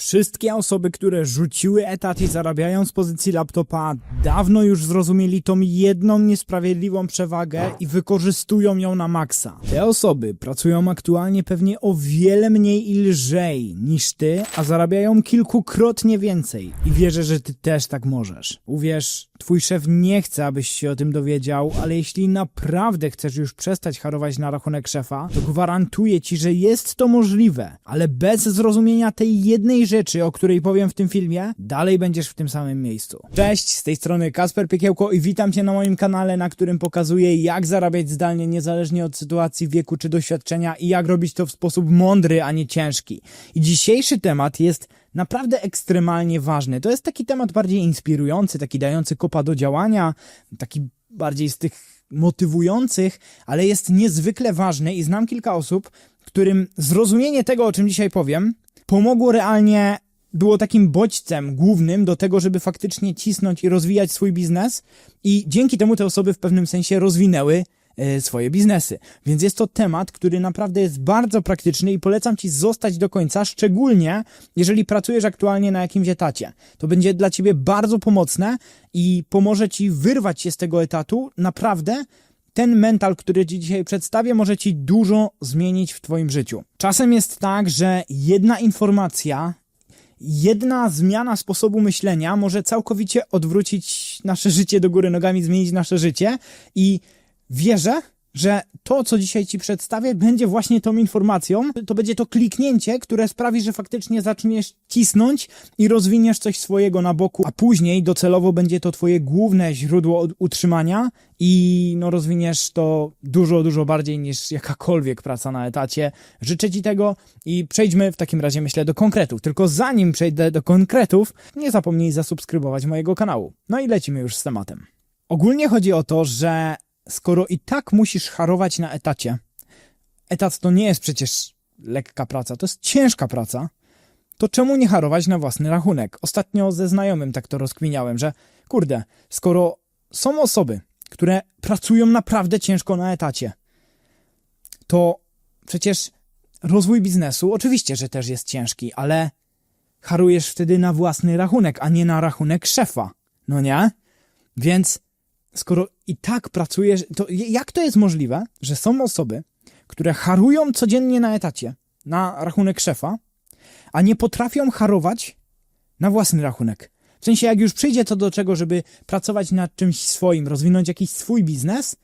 Wszystkie osoby, które rzuciły etat i zarabiają z pozycji laptopa, dawno już zrozumieli tą jedną niesprawiedliwą przewagę i wykorzystują ją na maksa. Te osoby pracują aktualnie pewnie o wiele mniej i lżej niż ty, a zarabiają kilkukrotnie więcej. I wierzę, że ty też tak możesz. Uwierz, twój szef nie chce, abyś się o tym dowiedział, ale jeśli naprawdę chcesz już przestać harować na rachunek szefa, to gwarantuję ci, że jest to możliwe, ale bez zrozumienia tej jednej rzeczy, o której powiem w tym filmie, dalej będziesz w tym samym miejscu. Cześć, z tej strony Kasper Piekiełko i witam cię na moim kanale, na którym pokazuję jak zarabiać zdalnie niezależnie od sytuacji, wieku czy doświadczenia i jak robić to w sposób mądry, a nie ciężki. I dzisiejszy temat jest naprawdę ekstremalnie ważny. To jest taki temat bardziej inspirujący, taki dający kopa do działania, taki bardziej z tych motywujących, ale jest niezwykle ważny i znam kilka osób, którym zrozumienie tego, o czym dzisiaj powiem, pomogło realnie, było takim bodźcem głównym do tego, żeby faktycznie cisnąć i rozwijać swój biznes i dzięki temu te osoby w pewnym sensie rozwinęły swoje biznesy. Więc jest to temat, który naprawdę jest bardzo praktyczny i polecam Ci zostać do końca, szczególnie jeżeli pracujesz aktualnie na jakimś etacie. To będzie dla Ciebie bardzo pomocne i pomoże Ci wyrwać się z tego etatu. Naprawdę ten mental, który Ci dzisiaj przedstawię, może Ci dużo zmienić w Twoim życiu. Czasem jest tak, że jedna informacja, jedna zmiana sposobu myślenia może całkowicie odwrócić nasze życie do góry nogami, zmienić nasze życie i wierzę, że to, co dzisiaj Ci przedstawię, będzie właśnie tą informacją. To będzie to kliknięcie, które sprawi, że faktycznie zaczniesz cisnąć i rozwiniesz coś swojego na boku, a później docelowo będzie to Twoje główne źródło utrzymania i no, rozwiniesz to dużo, dużo bardziej niż jakakolwiek praca na etacie. Życzę Ci tego i przejdźmy w takim razie, myślę, do konkretów. Tylko zanim przejdę do konkretów, nie zapomnij zasubskrybować mojego kanału. No i lecimy już z tematem. Ogólnie chodzi o to, że skoro i tak musisz harować na etacie, etat to nie jest przecież lekka praca, to jest ciężka praca, to czemu nie harować na własny rachunek? Ostatnio ze znajomym tak to rozkminiałem, że kurde, skoro są osoby, które pracują naprawdę ciężko na etacie, to przecież rozwój biznesu oczywiście, że też jest ciężki, ale harujesz wtedy na własny rachunek, a nie na rachunek szefa. No nie? Więc skoro i tak pracujesz, to jak to jest możliwe, że są osoby, które harują codziennie na etacie, na rachunek szefa, a nie potrafią harować na własny rachunek? W sensie, jak już przyjdzie to do czego, żeby pracować nad czymś swoim, rozwinąć jakiś swój biznes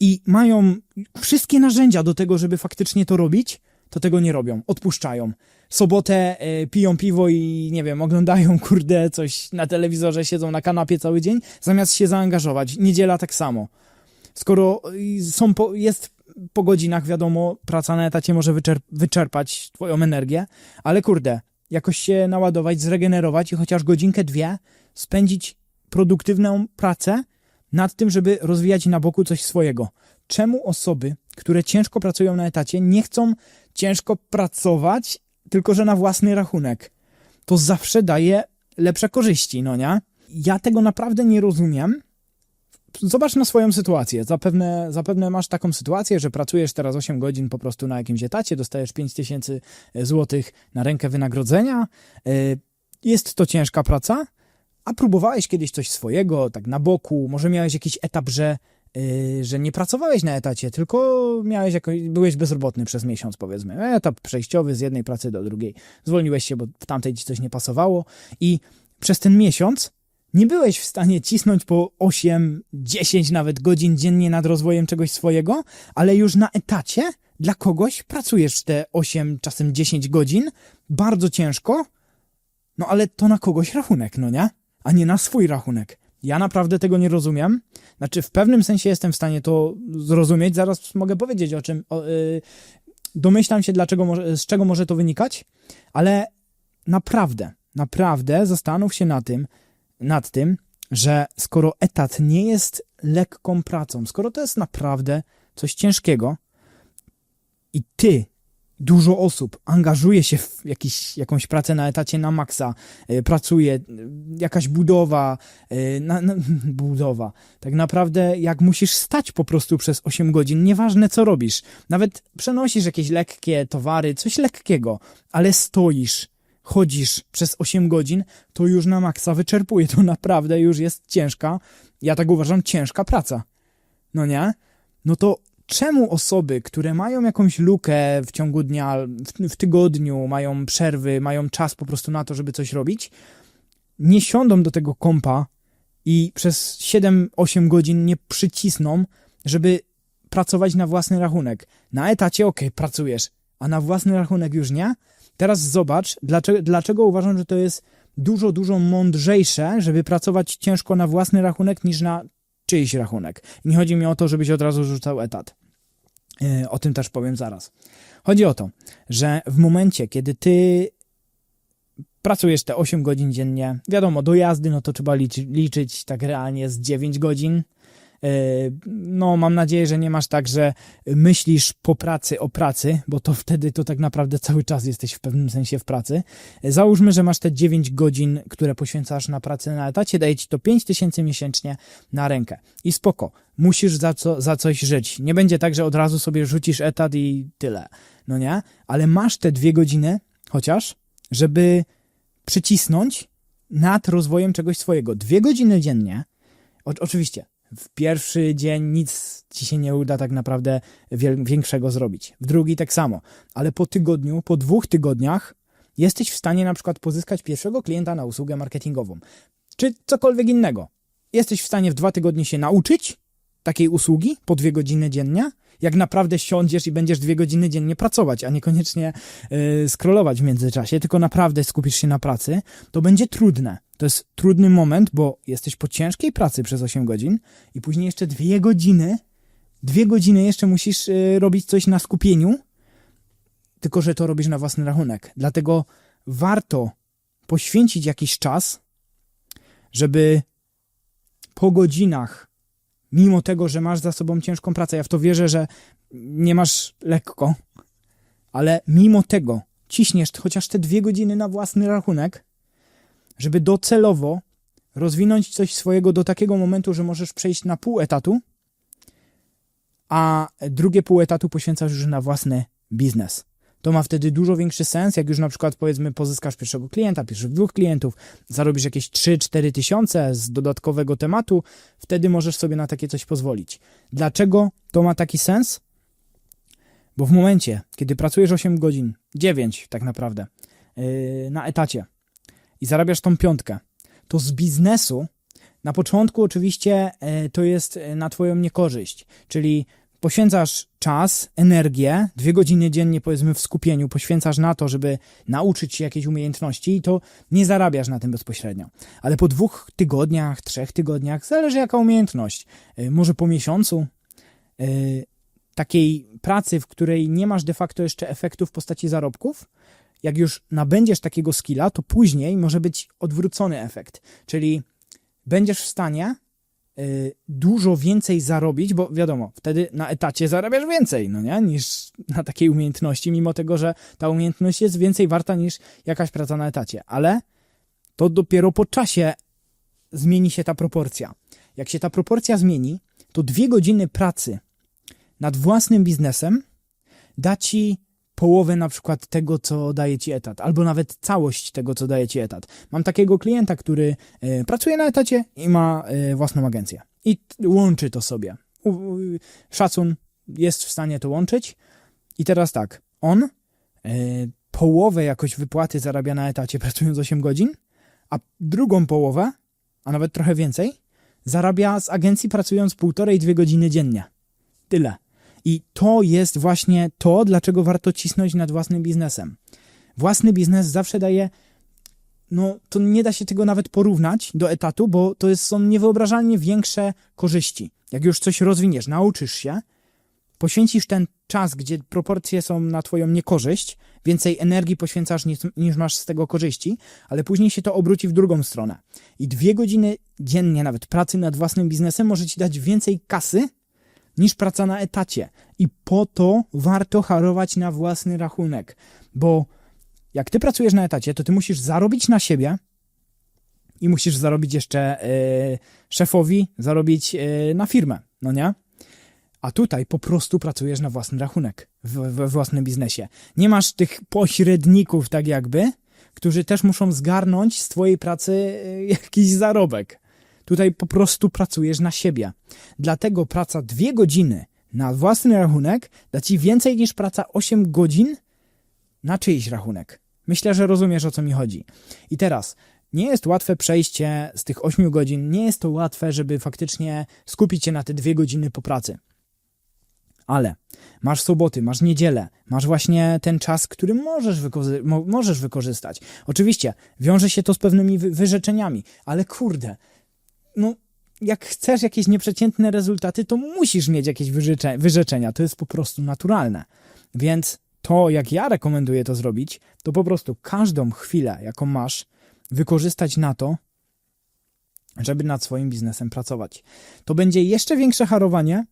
i mają wszystkie narzędzia do tego, żeby faktycznie to robić, to tego nie robią, odpuszczają. Sobotę e, piją piwo i nie wiem, oglądają kurde coś na telewizorze, siedzą na kanapie cały dzień, zamiast się zaangażować. Niedziela tak samo. Skoro y, są po, jest po godzinach, wiadomo, praca na etacie może wyczerp wyczerpać twoją energię, ale kurde, jakoś się naładować, zregenerować i chociaż godzinkę, dwie spędzić produktywną pracę nad tym, żeby rozwijać na boku coś swojego. Czemu osoby, które ciężko pracują na etacie, nie chcą ciężko pracować, tylko że na własny rachunek? To zawsze daje lepsze korzyści, no nie? Ja tego naprawdę nie rozumiem. Zobacz na swoją sytuację. Zapewne, zapewne masz taką sytuację, że pracujesz teraz 8 godzin po prostu na jakimś etacie, dostajesz 5 tysięcy złotych na rękę wynagrodzenia. Y, Jest to ciężka praca, a próbowałeś kiedyś coś swojego, tak na boku, może miałeś jakiś etap, że, yy, że nie pracowałeś na etacie, tylko miałeś jako, byłeś bezrobotny przez miesiąc, powiedzmy. Etap przejściowy z jednej pracy do drugiej. Zwolniłeś się, bo w tamtej ci coś nie pasowało i przez ten miesiąc nie byłeś w stanie cisnąć po 8, 10 nawet godzin dziennie nad rozwojem czegoś swojego, ale już na etacie dla kogoś pracujesz te 8, czasem 10 godzin, bardzo ciężko, no ale to na kogoś rachunek, no nie? A nie na swój rachunek. Ja naprawdę tego nie rozumiem. Znaczy, w pewnym sensie jestem w stanie to zrozumieć. Zaraz mogę powiedzieć o czym. O, yy, domyślam się, dlaczego z czego może to wynikać, ale naprawdę, naprawdę zastanów się na tym, nad tym, że skoro etat nie jest lekką pracą, skoro to jest naprawdę coś ciężkiego i ty dużo osób angażuje się w jakiś, jakąś pracę na etacie na maksa, y, pracuje, y, jakaś budowa, y, na, na, budowa. Tak naprawdę jak musisz stać po prostu przez 8 godzin, nieważne co robisz, nawet przenosisz jakieś lekkie towary, coś lekkiego, ale stoisz, chodzisz przez 8 godzin, to już na maksa wyczerpuje. To naprawdę już jest ciężka, ja tak uważam, ciężka praca. No nie? No to czemu osoby, które mają jakąś lukę w ciągu dnia, w, tygodniu, mają przerwy, mają czas po prostu na to, żeby coś robić, nie siądą do tego kompa i przez 7-8 godzin nie przycisną, żeby pracować na własny rachunek. Na etacie, okej, pracujesz, a na własny rachunek już nie? Teraz zobacz, dlaczego, dlaczego uważam, że to jest dużo, dużo mądrzejsze, żeby pracować ciężko na własny rachunek niż na czyjś rachunek. Nie chodzi mi o to, żebyś od razu rzucał etat. Yy, O tym też powiem zaraz. Chodzi o to, że w momencie, kiedy ty pracujesz te 8 godzin dziennie, wiadomo, do jazdy, no to trzeba liczy, liczyć tak realnie z 9 godzin. Yy, No, mam nadzieję, że nie masz tak, że myślisz po pracy o pracy, bo to wtedy to tak naprawdę cały czas jesteś w pewnym sensie w pracy. Yy, Załóżmy, że masz te 9 godzin, które poświęcasz na pracę na etacie, daje ci to 5 tysięcy miesięcznie na rękę. I spoko, musisz za, co, za coś żyć. Nie będzie tak, że od razu sobie rzucisz etat i tyle. No nie? Ale masz te dwie godziny, chociaż, żeby przycisnąć nad rozwojem czegoś swojego. Dwie godziny dziennie, o, oczywiście, w pierwszy dzień nic ci się nie uda tak naprawdę większego zrobić. W drugi tak samo, ale po tygodniu, po dwóch tygodniach jesteś w stanie na przykład pozyskać pierwszego klienta na usługę marketingową, czy cokolwiek innego. Jesteś w stanie w dwa tygodnie się nauczyć takiej usługi po dwie godziny dziennie, jak naprawdę siądziesz i będziesz dwie godziny dziennie pracować, a niekoniecznie yy, scrollować w międzyczasie, tylko naprawdę skupisz się na pracy, to będzie trudne. To jest trudny moment, bo jesteś po ciężkiej pracy przez 8 godzin i później jeszcze dwie godziny, dwie godziny jeszcze musisz yy, robić coś na skupieniu, tylko że to robisz na własny rachunek. Dlatego warto poświęcić jakiś czas, żeby po godzinach mimo tego, że masz za sobą ciężką pracę, ja w to wierzę, że nie masz lekko, ale mimo tego ciśniesz chociaż te dwie godziny na własny rachunek, żeby docelowo rozwinąć coś swojego do takiego momentu, że możesz przejść na pół etatu, a drugie pół etatu poświęcasz już na własny biznes. To ma wtedy dużo większy sens, jak już na przykład powiedzmy pozyskasz pierwszego klienta, pierwszych dwóch klientów, zarobisz jakieś 3-4 tysiące z dodatkowego tematu, wtedy możesz sobie na takie coś pozwolić. Dlaczego to ma taki sens? Bo w momencie, kiedy pracujesz 8 godzin, 9 tak naprawdę, yy, na etacie i zarabiasz tą piątkę, to z biznesu na początku oczywiście yy, to jest yy, na twoją niekorzyść, czyli poświęcasz czas, energię, dwie godziny dziennie powiedzmy w skupieniu, poświęcasz na to, żeby nauczyć się jakiejś umiejętności i to nie zarabiasz na tym bezpośrednio. Ale po dwóch tygodniach, trzech tygodniach, zależy jaka umiejętność, yy, może po miesiącu, yy, takiej pracy, w której nie masz de facto jeszcze efektu w postaci zarobków, jak już nabędziesz takiego skilla, to później może być odwrócony efekt, czyli będziesz w stanie y, dużo więcej zarobić, bo wiadomo, wtedy na etacie zarabiasz więcej, no nie, niż na takiej umiejętności, mimo tego, że ta umiejętność jest więcej warta niż jakaś praca na etacie, ale to dopiero po czasie zmieni się ta proporcja. Jak się ta proporcja zmieni, to dwie godziny pracy nad własnym biznesem da ci połowę na przykład tego, co daje ci etat, albo nawet całość tego, co daje ci etat. Mam takiego klienta, który e, pracuje na etacie i ma e, własną agencję. I łączy to sobie. Szacun jest w stanie to łączyć. I teraz tak, on e, połowę jakoś wypłaty zarabia na etacie pracując 8 godzin, a drugą połowę, a nawet trochę więcej, zarabia z agencji pracując półtorej, dwie godziny dziennie. Tyle. I to jest właśnie to, dlaczego warto cisnąć nad własnym biznesem. Własny biznes zawsze daje, no to nie da się tego nawet porównać do etatu, bo to jest, są niewyobrażalnie większe korzyści. Jak już coś rozwiniesz, nauczysz się, poświęcisz ten czas, gdzie proporcje są na twoją niekorzyść, więcej energii poświęcasz niż, niż masz z tego korzyści, ale później się to obróci w drugą stronę. I dwie godziny dziennie nawet pracy nad własnym biznesem może ci dać więcej kasy, niż praca na etacie. I po to warto harować na własny rachunek, bo jak ty pracujesz na etacie, to ty musisz zarobić na siebie i musisz zarobić jeszcze e, szefowi, zarobić e, na firmę, no nie? A tutaj po prostu pracujesz na własny rachunek, we własnym biznesie. Nie masz tych pośredników, tak jakby, którzy też muszą zgarnąć z twojej pracy y, jakiś zarobek. Tutaj po prostu pracujesz na siebie. Dlatego praca dwie godziny na własny rachunek da ci więcej niż praca 8 godzin na czyjś rachunek. Myślę, że rozumiesz o co mi chodzi. I teraz, nie jest łatwe przejście z tych 8 godzin, nie jest to łatwe, żeby faktycznie skupić się na te dwie godziny po pracy. Ale masz soboty, masz niedzielę, masz właśnie ten czas, który możesz, możesz wykorzystać. Oczywiście wiąże się to z pewnymi wy- wyrzeczeniami, ale kurde, no jak chcesz jakieś nieprzeciętne rezultaty, to musisz mieć jakieś wyrzecze- wyrzeczenia. To jest po prostu naturalne. Więc to, jak ja rekomenduję to zrobić, to po prostu każdą chwilę, jaką masz, wykorzystać na to, żeby nad swoim biznesem pracować. To będzie jeszcze większe harowanie,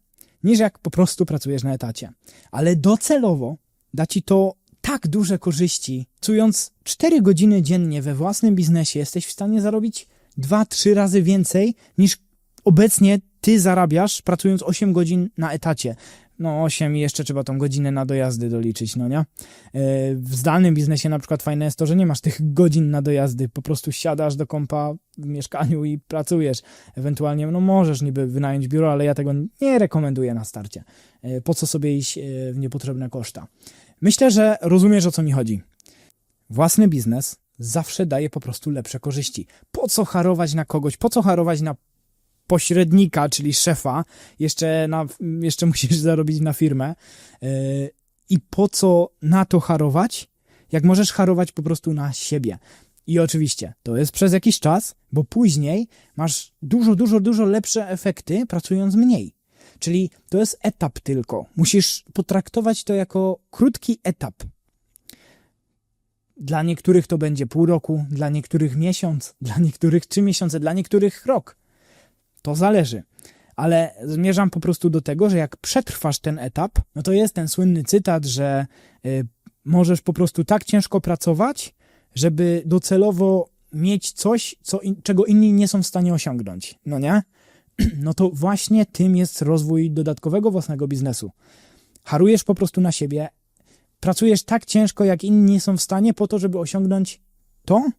niż jak po prostu pracujesz na etacie. Ale docelowo da ci to tak duże korzyści. Pracując 4 godziny dziennie we własnym biznesie, jesteś w stanie zarobić 2-3 razy więcej niż obecnie ty zarabiasz, pracując 8 godzin na etacie. No 8 i jeszcze trzeba tą godzinę na dojazdy doliczyć, no nie? Yy, W zdalnym biznesie na przykład fajne jest to, że nie masz tych godzin na dojazdy, po prostu siadasz do kompa w mieszkaniu i pracujesz. Ewentualnie, no możesz niby wynająć biuro, ale ja tego nie rekomenduję na starcie. Yy, Po co sobie iść yy, w niepotrzebne koszta? Myślę, że rozumiesz o co mi chodzi. Własny biznes zawsze daje po prostu lepsze korzyści. Po co harować na kogoś? Po co harować na pośrednika, czyli szefa? Jeszcze, na, jeszcze musisz zarobić na firmę. Yy, I po co na to harować? Jak możesz harować po prostu na siebie. I oczywiście, to jest przez jakiś czas, bo później masz dużo, dużo, dużo lepsze efekty pracując mniej. Czyli to jest etap tylko. Musisz potraktować to jako krótki etap. Dla niektórych to będzie pół roku, dla niektórych miesiąc, dla niektórych trzy miesiące, dla niektórych rok. To zależy. Ale zmierzam po prostu do tego, że jak przetrwasz ten etap, no to jest ten słynny cytat, że y, możesz po prostu tak ciężko pracować, żeby docelowo mieć coś, co in, czego inni nie są w stanie osiągnąć. No nie? No to właśnie tym jest rozwój dodatkowego własnego biznesu. Harujesz po prostu na siebie, pracujesz tak ciężko, jak inni są w stanie, po to, żeby osiągnąć to,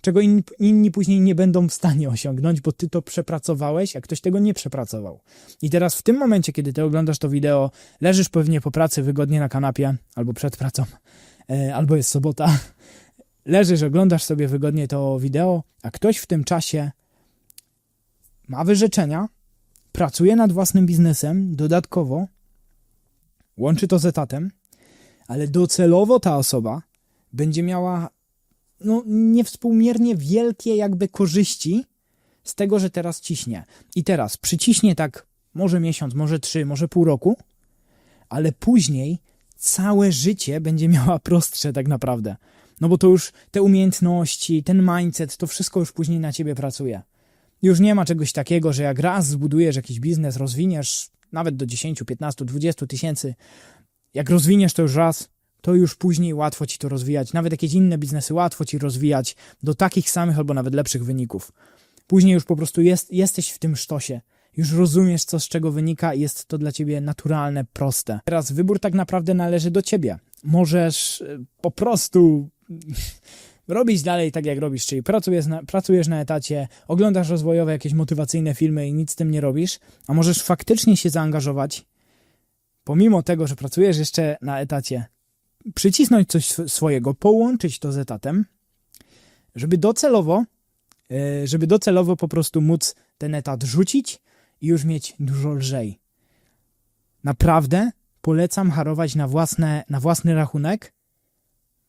czego inni, inni później nie będą w stanie osiągnąć, bo ty to przepracowałeś, a ktoś tego nie przepracował. I teraz w tym momencie, kiedy ty oglądasz to wideo, leżysz pewnie po pracy wygodnie na kanapie, albo przed pracą, e, albo jest sobota, leżysz, oglądasz sobie wygodnie to wideo, a ktoś w tym czasie ma wyrzeczenia, pracuje nad własnym biznesem, dodatkowo łączy to z etatem, ale docelowo ta osoba będzie miała no, niewspółmiernie wielkie jakby korzyści z tego, że teraz ciśnie. I teraz przyciśnie tak może miesiąc, może trzy, może pół roku, ale później całe życie będzie miała prostsze tak naprawdę. No bo to już te umiejętności, ten mindset, to wszystko już później na ciebie pracuje. Już nie ma czegoś takiego, że jak raz zbudujesz jakiś biznes, rozwiniesz nawet do 10, 15, 20 tysięcy, jak rozwiniesz to już raz, to już później łatwo ci to rozwijać. Nawet jakieś inne biznesy łatwo ci rozwijać do takich samych albo nawet lepszych wyników. Później już po prostu jest, jesteś w tym sztosie. Już rozumiesz, co z czego wynika i jest to dla ciebie naturalne, proste. Teraz wybór tak naprawdę należy do ciebie. Możesz e, po prostu robić dalej tak, jak robisz, czyli pracujesz na, pracujesz na etacie, oglądasz rozwojowe jakieś motywacyjne filmy i nic z tym nie robisz, a możesz faktycznie się zaangażować, pomimo tego, że pracujesz jeszcze na etacie, przycisnąć coś sw- swojego, połączyć to z etatem, żeby docelowo, e, żeby docelowo po prostu móc ten etat rzucić i już mieć dużo lżej. Naprawdę polecam harować na, własne, na własny rachunek,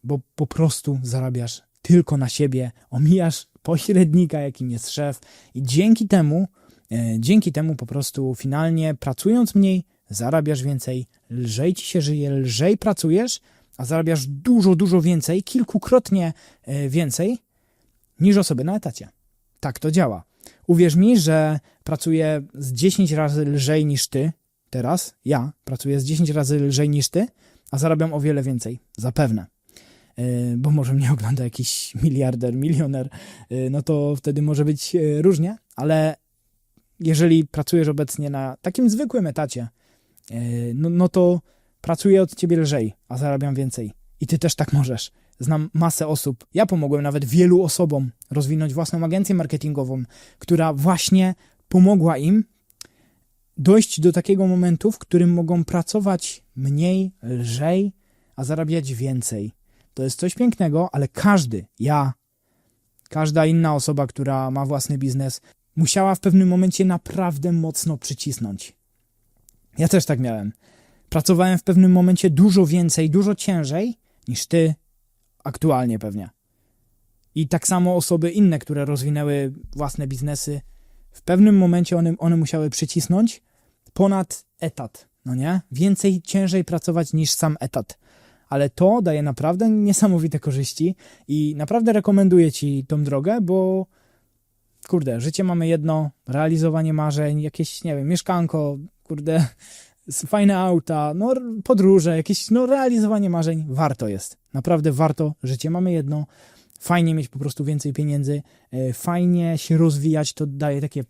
bo po prostu zarabiasz tylko na siebie, omijasz pośrednika, jakim jest szef i dzięki temu, e, dzięki temu po prostu finalnie pracując mniej, zarabiasz więcej, lżej ci się żyje, lżej pracujesz, a zarabiasz dużo, dużo więcej, kilkukrotnie e, więcej niż osoby na etacie. Tak to działa. Uwierz mi, że pracuję z 10 razy lżej niż ty teraz. Ja pracuję z 10 razy lżej niż ty, a zarabiam o wiele więcej. Zapewne. Yy, Bo może mnie ogląda jakiś miliarder, milioner, yy, no to wtedy może być różnie, ale jeżeli pracujesz obecnie na takim zwykłym etacie, no, no to pracuję od ciebie lżej, a zarabiam więcej. I ty też tak możesz. znam masę osób. Ja pomogłem nawet wielu osobom rozwinąć własną agencję marketingową, która właśnie pomogła im dojść do takiego momentu, w którym mogą pracować mniej, lżej, a zarabiać więcej. To jest coś pięknego, ale każdy, ja, każda inna osoba, która ma własny biznes, musiała w pewnym momencie naprawdę mocno przycisnąć. Ja też tak miałem. Pracowałem w pewnym momencie dużo więcej, dużo ciężej niż ty aktualnie pewnie. I tak samo osoby inne, które rozwinęły własne biznesy, w pewnym momencie one, one musiały przycisnąć ponad etat, no nie? Więcej, ciężej pracować niż sam etat. Ale to daje naprawdę niesamowite korzyści i naprawdę rekomenduję ci tą drogę, bo kurde, życie mamy jedno, realizowanie marzeń, jakieś, nie wiem, mieszkanko, kurde, fajne auta, no podróże, jakieś, no realizowanie marzeń, warto jest. Naprawdę warto, życie mamy jedno, fajnie mieć po prostu więcej pieniędzy, e, fajnie się rozwijać, to daje takie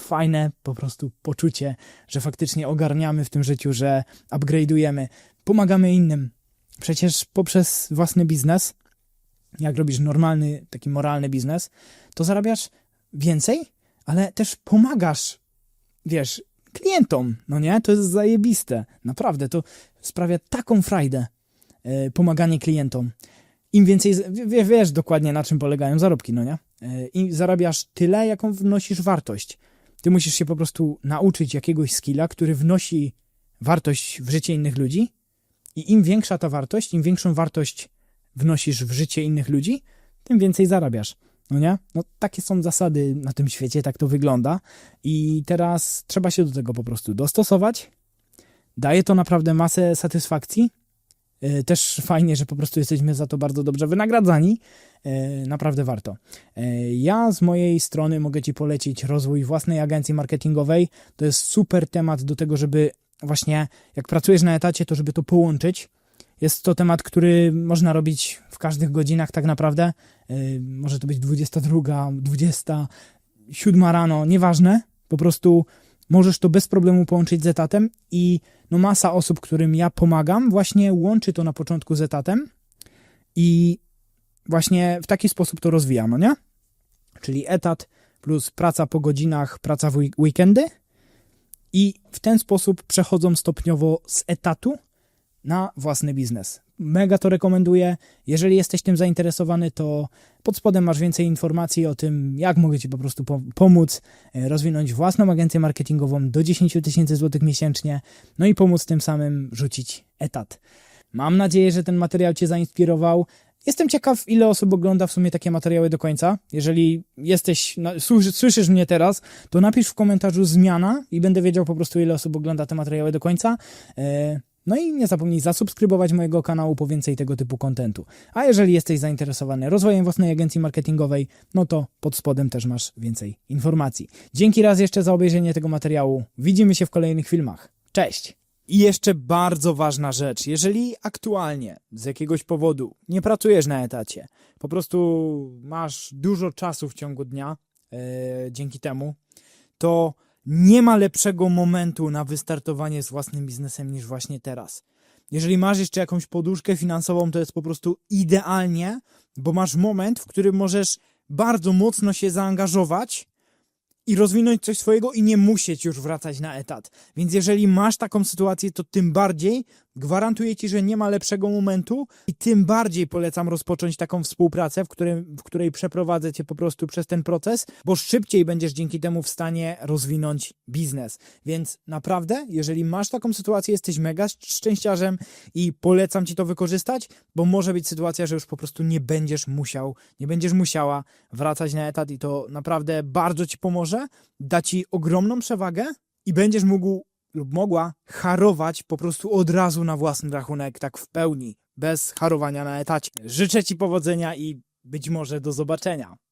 fajne po prostu poczucie, że faktycznie ogarniamy w tym życiu, że upgrade'ujemy, pomagamy innym. Przecież poprzez własny biznes, jak robisz normalny, taki moralny biznes, to zarabiasz więcej, ale też pomagasz, wiesz, klientom, no nie? To jest zajebiste, naprawdę, to sprawia taką frajdę, e, pomaganie klientom. Im więcej, wie- wiesz dokładnie na czym polegają zarobki, no nie? I zarabiasz tyle, jaką wnosisz wartość. Ty musisz się po prostu nauczyć jakiegoś skilla, który wnosi wartość w życie innych ludzi i im większa ta wartość, im większą wartość wnosisz w życie innych ludzi, tym więcej zarabiasz. No nie? No takie są zasady na tym świecie, tak to wygląda i teraz trzeba się do tego po prostu dostosować. Daje to naprawdę masę satysfakcji. Yy, Też fajnie, że po prostu jesteśmy za to bardzo dobrze wynagradzani. Yy, Naprawdę warto. Yy, Ja z mojej strony mogę Ci polecić rozwój własnej agencji marketingowej. To jest super temat do tego, żeby właśnie jak pracujesz na etacie, to żeby to połączyć. Jest to temat, który można robić w każdych godzinach tak naprawdę. Yy, Może to być 22, 20, 7 rano, nieważne. Po prostu możesz to bez problemu połączyć z etatem i no masa osób, którym ja pomagam, właśnie łączy to na początku z etatem i właśnie w taki sposób to rozwijam, no nie? Czyli etat plus praca po godzinach, praca w week- weekendy i w ten sposób przechodzą stopniowo z etatu na własny biznes. Mega to rekomenduję. Jeżeli jesteś tym zainteresowany, to pod spodem masz więcej informacji o tym, jak mogę Ci po prostu po- pomóc e, rozwinąć własną agencję marketingową do 10 tysięcy złotych miesięcznie, no i pomóc tym samym rzucić etat. Mam nadzieję, że ten materiał Cię zainspirował. Jestem ciekaw, ile osób ogląda w sumie takie materiały do końca. Jeżeli jesteś, no, słyszy- słyszysz mnie teraz, to napisz w komentarzu zmiana i będę wiedział po prostu, ile osób ogląda te materiały do końca. E, No i nie zapomnij zasubskrybować mojego kanału po więcej tego typu kontentu. A jeżeli jesteś zainteresowany rozwojem własnej agencji marketingowej, no to pod spodem też masz więcej informacji. Dzięki raz jeszcze za obejrzenie tego materiału. Widzimy się w kolejnych filmach. Cześć! I jeszcze bardzo ważna rzecz. Jeżeli aktualnie z jakiegoś powodu nie pracujesz na etacie, po prostu masz dużo czasu w ciągu dnia e, dzięki temu, to nie ma lepszego momentu na wystartowanie z własnym biznesem niż właśnie teraz. Jeżeli masz jeszcze jakąś poduszkę finansową, to jest po prostu idealnie, bo masz moment, w którym możesz bardzo mocno się zaangażować i rozwinąć coś swojego i nie musieć już wracać na etat. Więc jeżeli masz taką sytuację, to tym bardziej gwarantuję ci, że nie ma lepszego momentu i tym bardziej polecam rozpocząć taką współpracę, w, którym, w której przeprowadzę cię po prostu przez ten proces, bo szybciej będziesz dzięki temu w stanie rozwinąć biznes. Więc naprawdę, jeżeli masz taką sytuację, jesteś mega szczęściarzem i polecam ci to wykorzystać, bo może być sytuacja, że już po prostu nie będziesz musiał, nie będziesz musiała wracać na etat i to naprawdę bardzo ci pomoże, da ci ogromną przewagę i będziesz mógł lub mogła harować po prostu od razu na własny rachunek, tak w pełni, bez harowania na etacie. Życzę ci powodzenia i być może do zobaczenia.